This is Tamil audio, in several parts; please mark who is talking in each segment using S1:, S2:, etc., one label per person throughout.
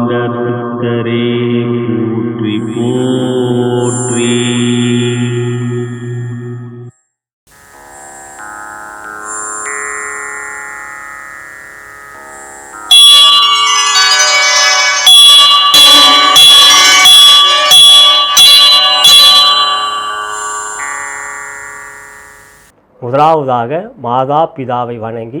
S1: காவமுதண்டரே போற்றி போற்றி.
S2: முதலாவதாக மாதா பிதாவை வணங்கி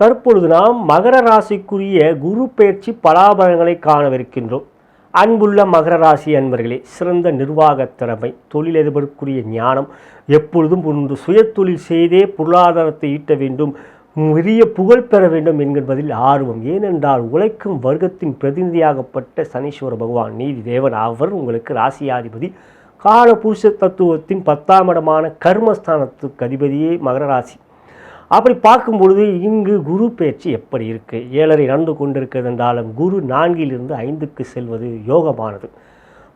S2: தற்பொழுது நாம் மகர ராசிக்குரிய குரு பயிற்சி பலாபலங்களை காணவிருக்கின்றோம். அன்புள்ள மகர ராசி அன்பர்களே சிறந்த நிர்வாக திறமை தொழிலதிபருக்குரிய ஞானம் எப்பொழுதும் ஒரு சுயதொழில் செய்தே பொருளாதாரத்தை ஈட்ட வேண்டும் பெரிய புகழ் பெற வேண்டும் என்கின்றதில் ஆர்வம். ஏனென்றால் உழைக்கும் வர்க்கத்தின் பிரதிநிதியாகப்பட்ட சனீஸ்வர பகவான் நீதி தேவன் அவர் உங்களுக்கு ராசியாதிபதி. காலபுருஷ தத்துவத்தின் பத்தாம் இடமான கர்மஸ்தானத்துக்கு அதிபதியே மகர ராசி. அப்படி பார்க்கும் பொழுது இங்கு குரு பயிற்சி எப்படி இருக்கு? ஏழரை நடந்து கொண்டிருக்கிறது என்றாலும் குரு நான்கிலிருந்து ஐந்துக்கு செல்வது யோகமானது.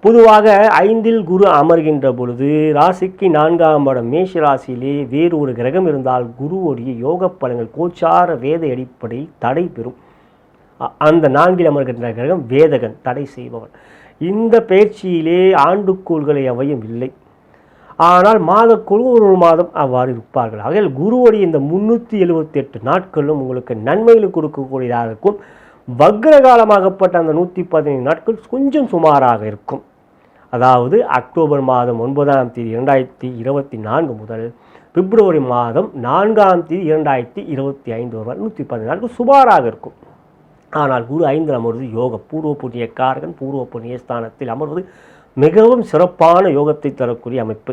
S2: பொதுவாக ஐந்தில் குரு அமர்கின்ற பொழுது ராசிக்கு நான்காம் படம் மேஷ ராசியிலே வேறு ஒரு கிரகம் இருந்தால் குருவுடைய யோக பலன்கள் கோச்சார வேத அடிப்படையில் தடை பெறும். அந்த நான்கில் அமர்கின்ற கிரகம் வேதகன் தடை செய்பவன். இந்த பயிற்சியிலே ஆண்டுக்கோள்களை அவையும் இல்லை. ஆனால் மாதக்குழு ஒரு ஒரு மாதம் அவ்வாறு இருப்பார்கள். ஆகையால் குருவுடைய இந்த முன்னூற்றி எழுபத்தி எட்டு நாட்களும் உங்களுக்கு நன்மைகளை கொடுக்கக்கூடியதாக இருக்கும் வக்ர காலமாகப்பட்ட அந்த நூற்றி பதினைந்து நாட்கள் கொஞ்சம் சுமாராக இருக்கும். அதாவது அக்டோபர் மாதம் ஒன்பதாம் தேதி இரண்டாயிரத்தி இருபத்தி நான்கு முதல் பிப்ரவரி மாதம் நான்காம் தேதி இரண்டாயிரத்தி இருபத்தி ஐந்து வரை நூற்றி பதினைந்து சுமாராக இருக்கும். ஆனால் குரு ஐந்தில் அமர்வது யோக. பூர்வ புண்ணிய காரகன் பூர்வ புண்ணிய ஸ்தானத்தில் அமர்வது மிகவும் சிறப்பான யோகத்தை தரக்கூடிய அமைப்பு.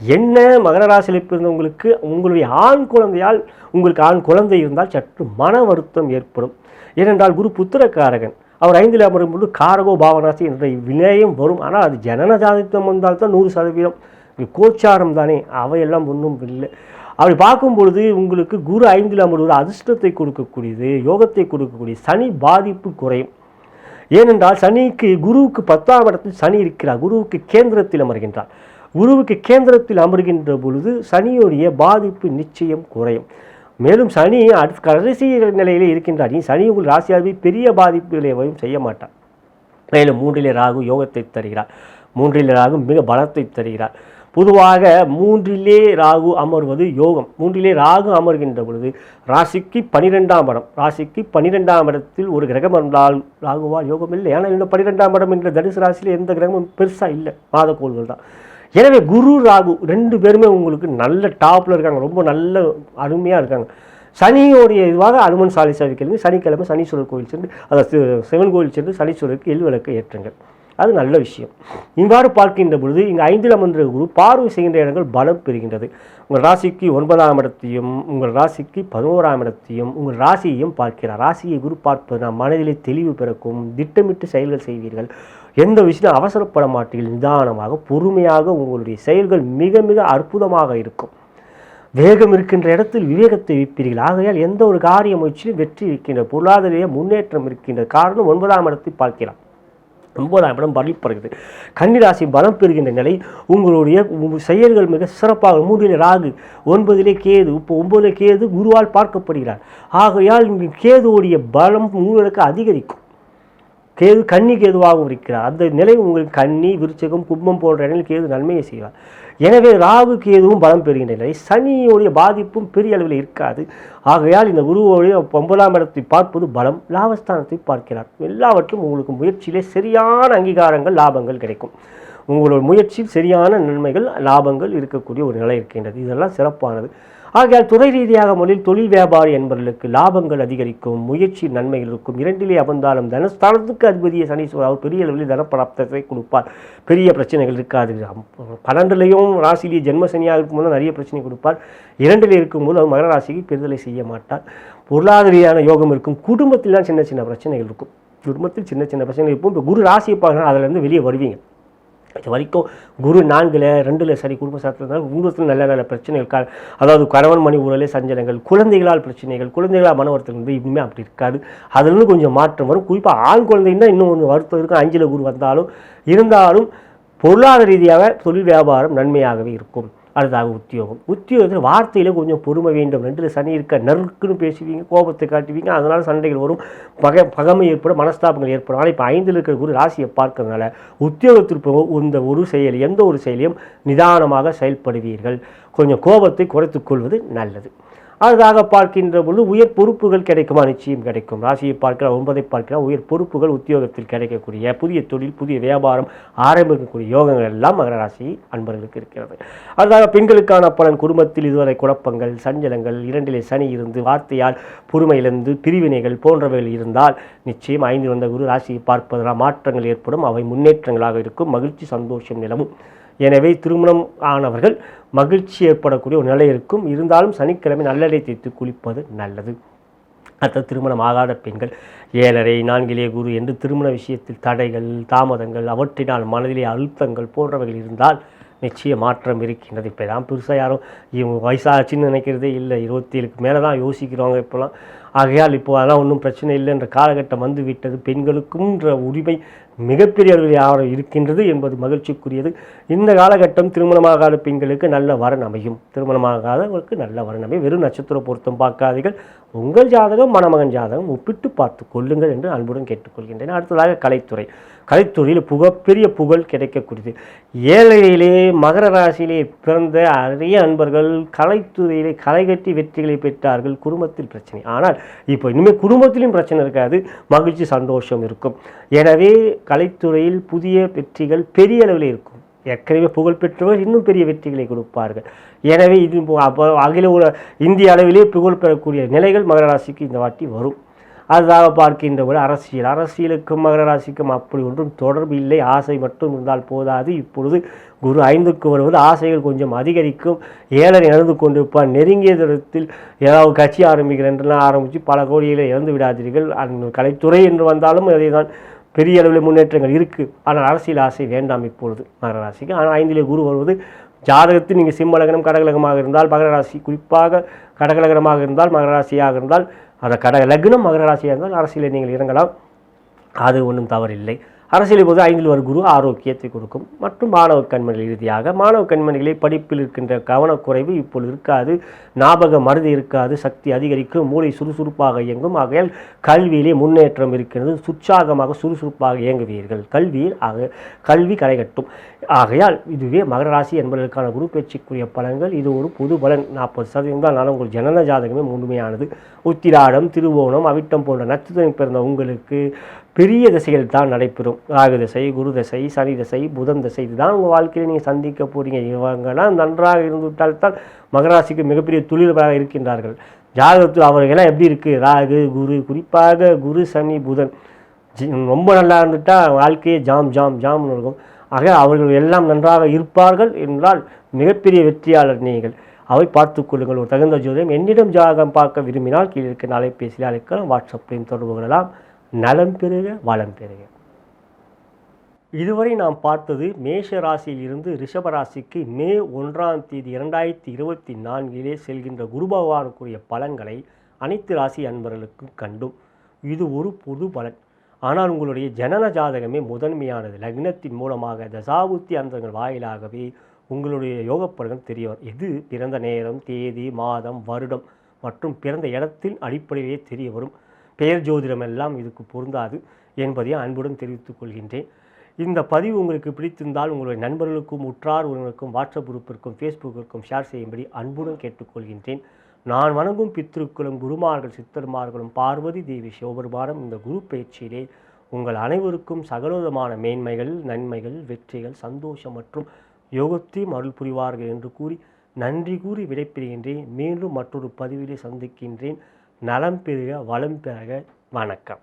S2: என்ன மகர ராசியில் பிறந்தவங்களுக்கு உங்களுடைய ஆண் குழந்தையால் உங்களுக்கு ஆண் குழந்தை இருந்தால் சற்று மன வருத்தம் ஏற்படும். ஏனென்றால் குரு புத்திரக்காரகன் அவர் ஐந்தில் அமரும் பொழுது காரகோ பாவனாசி என்ற வினயம் வரும். ஆனால் அது ஜனன ஜாதித்தம் வந்தால் தான் நூறு சதவீதம். கோச்சாரம் தானே. அவையெல்லாம் ஒன்றும் இல்லை. அப்படி பார்க்கும் பொழுது உங்களுக்கு குரு ஐந்தில் அமர்வது அதிர்ஷ்டத்தை கொடுக்கக்கூடியது யோகத்தை கொடுக்கக்கூடிய சனி பாதிப்பு குறையும். ஏனென்றால் சனிக்கு குருவுக்கு பத்தாம் இடத்தில் சனி இருக்கிறார். குருவுக்கு கேந்திரத்தில் அமர்கின்றார். குருவுக்கு கேந்திரத்தில் அமர்கின்ற பொழுது சனியுடைய பாதிப்பு நிச்சயம் குறையும். மேலும் சனி அடுத்த கடைசி நிலையிலே இருக்கின்றார். நீ சனி உங்கள் ராசியாகவே பெரிய பாதிப்புகளை எவையும் செய்ய மாட்டார். மேலும் மூன்றிலே ராகு யோகத்தை தருகிறார். மூன்றிலே ராகு மிக பலத்தை தருகிறார். பொதுவாக மூன்றிலே ராகு அமர்வது யோகம். மூன்றிலே ராகு அமர்கின்ற பொழுது ராசிக்கு பனிரெண்டாம் இடம். ராசிக்கு பனிரெண்டாம் இடத்தில் ஒரு கிரகம் இருந்தால் ராகுவால் யோகம் இல்லை. ஆனால் இந்த பனிரெண்டாம் இடம் என்ற தனுசு ராசியில் எந்த கிரகமும் பெருசாக இல்லை. மாதக்கோள்கள் தான். எனவே குரு ராகு ரெண்டு பேருமே உங்களுக்கு நல்ல டாப்பில் இருக்காங்க. ரொம்ப நல்ல அருமையாக இருக்காங்க. சனியோடைய இதுவாக அனுமன் சாலிசாவை கேளுங்க சனிக்கிழமை சனீஸ்வரர் கோயில் சென்று அதாவது சிவன் கோயில் சென்று சனீஸ்வரருக்கு எல் விளக்கு ஏற்றுங்கள். அது நல்ல விஷயம். இவ்வாறு பார்க்கின்ற பொழுது இங்கு ஐந்தில் அமர்ந்த குரு பார்வை செய்கின்ற இடங்கள் பலம் பெறுகின்றது. உங்கள் ராசிக்கு ஒன்பதாம் இடத்தையும் உங்கள் ராசிக்கு பதினோராம் இடத்தையும் உங்கள் ராசியையும் பார்க்கிறார். ராசியை குரு பார்ப்பது நாம் மனதிலே தெளிவு பிறக்கும் திட்டமிட்டு செயல்கள் செய்வீர்கள். எந்த விஷயம் அவசரப்பட மாட்டீர்கள். நிதானமாக பொறுமையாக உங்களுடைய செயல்கள் மிக மிக அற்புதமாக இருக்கும். வேகம் இருக்கின்ற இடத்தில் விவேகத்தை வைப்பீர்கள். ஆகையால் எந்த ஒரு காரிய முயற்சியிலும் வெற்றி இருக்கின்ற பொருளாதார முன்னேற்றம் இருக்கின்ற காரணம் ஒன்பதாம் இடத்தை பார்க்கலாம் ஒன்பதாம் இடம் பலிப்படுகிறது கன்னிராசி பலம் பெறுகின்ற நிலை உங்களுடைய செயல்கள் மிக சிறப்பாக மூன்றிலே ராகு ஒன்பதிலே கேது இப்போ ஒன்பதிலே கேது குருவால் பார்க்கப்படுகிறார். ஆகையால் இங்கு கேதுவுடைய பலம் உங்களுக்கு அதிகரிக்கும். கேது கன்னி கேதுவாகவும் இருக்கிறார். அந்த நிலை உங்களுக்கு கன்னி விருச்சகம் கும்பம் போன்ற இடங்களில் கேது நன்மையை செய்வார். எனவே ராகு கேதுவும் பலம் பெறுகின்ற நிலை. சனியுடைய பாதிப்பும் பெரிய அளவில் இருக்காது. ஆகையால் இந்த குருவோடைய ஒன்பதாம் இடத்தை பார்ப்பது பலம் லாபஸ்தானத்தை பார்க்கிறார். எல்லாவற்றும் உங்களுக்கு முயற்சியிலே சரியான அங்கீகாரங்கள் லாபங்கள் கிடைக்கும். உங்களோட முயற்சியில் சரியான நன்மைகள் லாபங்கள் இருக்கக்கூடிய ஒரு நிலை இருக்கின்றது. இதெல்லாம் சிறப்பானது. ஆகையால் துறை ரீதியாக முதலில் தொழில் வியாபாரி என்பவர்களுக்கு லாபங்கள் அதிகரிக்கும் முயற்சி நன்மைகள் இருக்கும். இரண்டிலே அமர்ந்தாலும் தனஸ்தானத்துக்கு அதிபதிய சனீஸ்வரர் பெரிய அளவில் தனப்பிராப்தத்தை கொடுப்பார். பெரிய பிரச்சனைகள் இருக்காது. பன்னெண்டுலையும் ராசிலேயே ஜென்ம சனியாக இருக்கும்போது நிறைய பிரச்சனை கொடுப்பார். இரண்டிலே இருக்கும்போது அவர் மகர ராசிக்கு பெறுதலை செய்ய மாட்டார். பொருளாதாரியான யோகம் இருக்கும். குடும்பத்தில் தான் சின்ன சின்ன பிரச்சனைகள் இருக்கும். குடும்பத்தில் சின்ன சின்ன பிரச்சனைகள் இருக்கும். இப்போ குரு ராசியை பார்க்கணும் அதுலேருந்து வெளியே வருவீங்க. இது வரைக்கும் குரு நான்கில் ரெண்டில் சரி குடும்ப சாஸ்திரத்தினால் குடும்பத்தில் நல்ல நல்ல பிரச்சனைகள் கா அதாவது கணவன் மணி ஊழலே சஞ்சலங்கள் குழந்தைகளால் பிரச்சனைகள் குழந்தைகளால் மன வருத்தம் வந்து இனிமேல் அப்படி இருக்காது. அதுலேருந்து கொஞ்சம் மாற்றம் வரும். குறிப்பாக ஆண் குழந்தைன்னா இன்னும் ஒன்று வருத்தம் இருக்கும். அஞ்சில் குரு வந்தாலும் இருந்தாலும் பொருளாதார ரீதியாக தொழில் வியாபாரம் நன்மையாகவே இருக்கும். அடுத்ததாக உத்தியோகம். உத்தியோகத்தில் வார்த்தையில் கொஞ்சம் பொறுமை வேண்டும். ரெண்டு சனி இருக்க நறுக்குன்னு பேசுவீங்க கோபத்தை காட்டுவீங்க அதனால் சண்டைகள் வரும். பகை பகமை ஏற்படும் மனஸ்தாபங்கள் ஏற்படும். ஆனால் இப்போ ஐந்தில் இருக்கிற குரு ராசியை பார்க்கறதுனால உத்தியோகத்திற்கு இந்த ஒரு செயல் எந்த ஒரு செயலையும் நிதானமாக செயல்படுவீர்கள். கொஞ்சம் கோபத்தை குறைத்துக் கொள்வது நல்லது. அடுத்ததாக பார்க்கின்ற பொழுது உயர் பொறுப்புகள் கிடைக்குமா? நிச்சயம் கிடைக்கும். ராசியை பார்க்கிறார் ஒன்பதை பார்க்கிறார் உயர் பொறுப்புகள் உத்தியோகத்தில் கிடைக்கக்கூடிய புதிய தொழில் புதிய வியாபாரம் ஆரம்பிக்கக்கூடிய யோகங்கள் எல்லாம் மகர ராசி அன்பர்களுக்கு இருக்கிறது. அடுத்ததாக பெண்களுக்கான பலன் குடும்பத்தில் இதுவரை குழப்பங்கள் சஞ்சலங்கள் இரண்டிலே சனி இருந்து வார்த்தையால் பொறுமையிலிருந்து பிரிவினைகள் போன்றவைகள் இருந்தால் நிச்சயம் ஐந்து வந்த குரு ராசியை பார்ப்பதனால் மாற்றங்கள் ஏற்படும் அவை முன்னேற்றங்களாக இருக்கும் மகிழ்ச்சி சந்தோஷம் நிலவும். எனவே திருமணம் ஆனவர்கள் மகிழ்ச்சி ஏற்படக்கூடிய ஒரு நிலை இருக்கும். இருந்தாலும் சனிக்கிழமை நல்லடை தேய்த்து குளிப்பது நல்லது. அடுத்த திருமணம் ஆகாத பெண்கள் ஏழரை நான்கிலே குரு என்று திருமண விஷயத்தில் தடைகள் தாமதங்கள் அவற்றினால் மனதிலே அழுத்தங்கள் போன்றவைகள் இருந்தால் நிச்சய மாற்றம் இருக்கின்றது. இப்போ தான் பெருசாக யாரும் இவங்க வயசாச்சுன்னு நினைக்கிறதே இல்லை. இருபத்தி ஏழுக்கு மேலே தான் யோசிக்கிறவங்க இப்போலாம் ஆகையால் இப்போ அதெல்லாம் ஒன்றும் பிரச்சனை இல்லை என்ற காலகட்டம் வந்து விட்டது. பெண்களுக்கும்ன்ற உரிமை மிகப்பெரிய அளவில் யாரும் இருக்கின்றது என்பது மகிழ்ச்சிக்குரியது. இந்த காலகட்டம் திருமணமாகாத பெண்களுக்கு நல்ல வரன் அமையும். திருமணமாகாதவர்களுக்கு நல்ல வரன் அமையும். வெறும் நட்சத்திர பொருத்தம் பார்க்காதீர்கள். உங்கள் ஜாதகம் மணமகன் ஜாதகம் ஒப்பிட்டு பார்த்து கொள்ளுங்கள் என்று அன்புடன் கேட்டுக்கொள்கின்றேன். அடுத்ததாக கலைத்துறை. கலைத்துறையில் புகப்பெரிய புகழ் கிடைக்கக்கூடியது. ஏழையிலே மகர ராசியிலே பிறந்த நிறைய அன்பர்கள் கலைத்துறையிலே கலைகட்டி வெற்றிகளை பெற்றார்கள். குடும்பத்தில் பிரச்சனை. ஆனால் இப்போ இனிமேல் குடும்பத்திலையும் பிரச்சனை இருக்காது மகிழ்ச்சி சந்தோஷம் இருக்கும். எனவே கலைத்துறையில் புதிய வெற்றிகள் பெரிய அளவில் இருக்கும். ஏற்கனவே புகழ்பெற்றவர் இன்னும் பெரிய வெற்றிகளை கொடுப்பார்கள். எனவே இது போ- அப்போ அகில உல இந்திய அளவிலே புகழ் பெறக்கூடிய நிலைகள் மகர ராசிக்கு இந்த வாட்டி வரும். அதுதாக பார்க்கின்ற ஒரு அரசியல். அரசியலுக்கும் மகர ராசிக்கும் அப்படி ஒன்றும் தொடர்பு இல்லை. ஆசை மட்டும் இருந்தால் போதாது. இப்பொழுது குரு ஐந்துக்கு வருவது ஆசைகள் கொஞ்சம் அதிகரிக்கும். ஏழரை இழந்து கொண்டிருப்பார். நெருங்கிய தூரத்தில் ஏதாவது கட்சி ஆரம்பிக்கிறேன்லாம் ஆரம்பித்து பல கோடிகளை இழந்து விடாதீர்கள். அந்த கலைத்துறை என்று வந்தாலும் அதை தான் பெரிய அளவில் முன்னேற்றங்கள் இருக்குது ஆனால் அரசியல் ஆசை வேண்டாம் இப்பொழுது மகர ராசிக்கு. ஆனால் ஐந்திலே குரு வருவது ஜாதகத்தில் நீங்கள் சிம்மலகனம் கடகலகமாக இருந்தால் மகர ராசி. குறிப்பாக கடகலகனமாக இருந்தால் மகர ராசியாக இருந்தால் அந்த கட லக்னம் மகர ராசியாக இருந்தால் அரசியலில் நீங்கள் இறங்கலாம். அது ஒன்றும் தவறில்லை. அரசியல் போது ஐந்தில் ஒரு குரு ஆரோக்கியத்தை கொடுக்கும். மற்றும் மாணவ கண்மணிகள் இறுதியாக மாணவ கண்மணிகளை படிப்பில் இருக்கின்ற கவனக்குறைவு இப்பொழுது இருக்காது. ஞாபக மருதி இருக்காது. சக்தி அதிகரிக்கும். மூளை சுறுசுறுப்பாக இயங்கும். ஆகையால் கல்வியிலே முன்னேற்றம் இருக்கிறது. சுற்சாகமாக சுறுசுறுப்பாக இயங்குவீர்கள். கல்வியில் ஆக கல்வி கரைகட்டும். ஆகையால் இதுவே மகர ராசி என்பதற்கான குரு பேச்சுக்குரிய பலன்கள். இது ஒரு பொது பலன். நாற்பது சதவீதம் தான். உங்கள் ஜனன ஜாதகமே முழுமையானது. உத்திராடம் திருவோணம் அவிட்டம் போன்ற நட்சத்திரம் பிறந்த உங்களுக்கு பெரிய திசைகள் தான் நடைபெறும். ராகு திசை குரு திசை சனி திசை புதன் திசை. இதுதான் உங்கள் வாழ்க்கையில் நீங்கள் சந்திக்க போகிறீங்க இவங்கெல்லாம் நன்றாக இருந்துவிட்டால் தான் மகராசிக்கு மிகப்பெரிய தொழிலாக இருக்கின்றார்கள். ஜாதகத்தில் அவர்களெல்லாம் எப்படி இருக்குது ராகு குரு குறிப்பாக குரு சனி புதன். ஜி- ரொம்ப நல்லா இருந்துட்டால் வாழ்க்கையே ஜாம் ஜாம் ஜாம்னு இருக்கும். ஆக அவர்கள் எல்லாம் நன்றாக இருப்பார்கள் என்றால் மிகப்பெரிய வெற்றியாளர் நீங்கள். அவை பார்த்துக்கொள்ளுங்கள் ஒரு தகுந்த ஜோதிடம் என்னிடம் ஜாதகம் பார்க்க விரும்பினால் கீழே இருக்க அலைபேசியில் அழைக்கலாம். வாட்ஸ்அப்லையும் தொடர்பு கொள்ளலாம். நலம் பெறுக வளம் பெறுக இதுவரை நாம் பார்த்தது மேஷ ராசியில் இருந்து ரிஷப ராசிக்கு மே ஒன்றாம் தேதி இரண்டாயிரத்தி இருபத்தி நான்கிலே செல்கின்ற குரு பகவானுக்குரிய பலன்களை அனைத்து ராசி அன்பர்களுக்கும் கண்டும். இது ஒரு பொது பலன். ஆனால் உங்களுடைய ஜனன ஜாதகமே முதன்மையானது. லக்னத்தின் மூலமாக தசாபுத்தி அந்தங்கள் வாயிலாகவே உங்களுடைய யோகப்பலன் தெரிய வரும் இது பிறந்த நேரம் தேதி மாதம் வருடம் மற்றும் பிறந்த இடத்தின் அடிப்படையிலே தெரிய வரும் பெயர் ஜோதிடம் எல்லாம் இதுக்கு பொருந்தாது என்பதையும் அன்புடன் தெரிவித்துக் கொள்கின்றேன். இந்த பதிவு உங்களுக்கு பிடித்திருந்தால் உங்களுடைய நண்பர்களுக்கும் உற்றார் உறவினருக்கும் வாட்ஸ்அப் குரூப்பிற்கும் ஃபேஸ்புக்கிற்கும் ஷேர் செய்யும்படி அன்புடன் கேட்டுக்கொள்கின்றேன். நான் வணங்கும் பித்திருக்களும் குருமார்கள் சித்தர்மார்களும் பார்வதி தேவி சிவபெருமானம் இந்த குரு பயிற்சியிலே உங்கள் அனைவருக்கும் சகலவிதமான மேன்மைகள் நன்மைகள் வெற்றிகள் சந்தோஷம் மற்றும் யோகத்தையும் அருள் புரிவார்கள் என்று கூறி நன்றி கூறி விடைபெறுகின்றேன். மீண்டும் மற்றொரு பதிவிலே சந்திக்கின்றேன். நலம் பெருக வளம் பெருக வணக்கம்.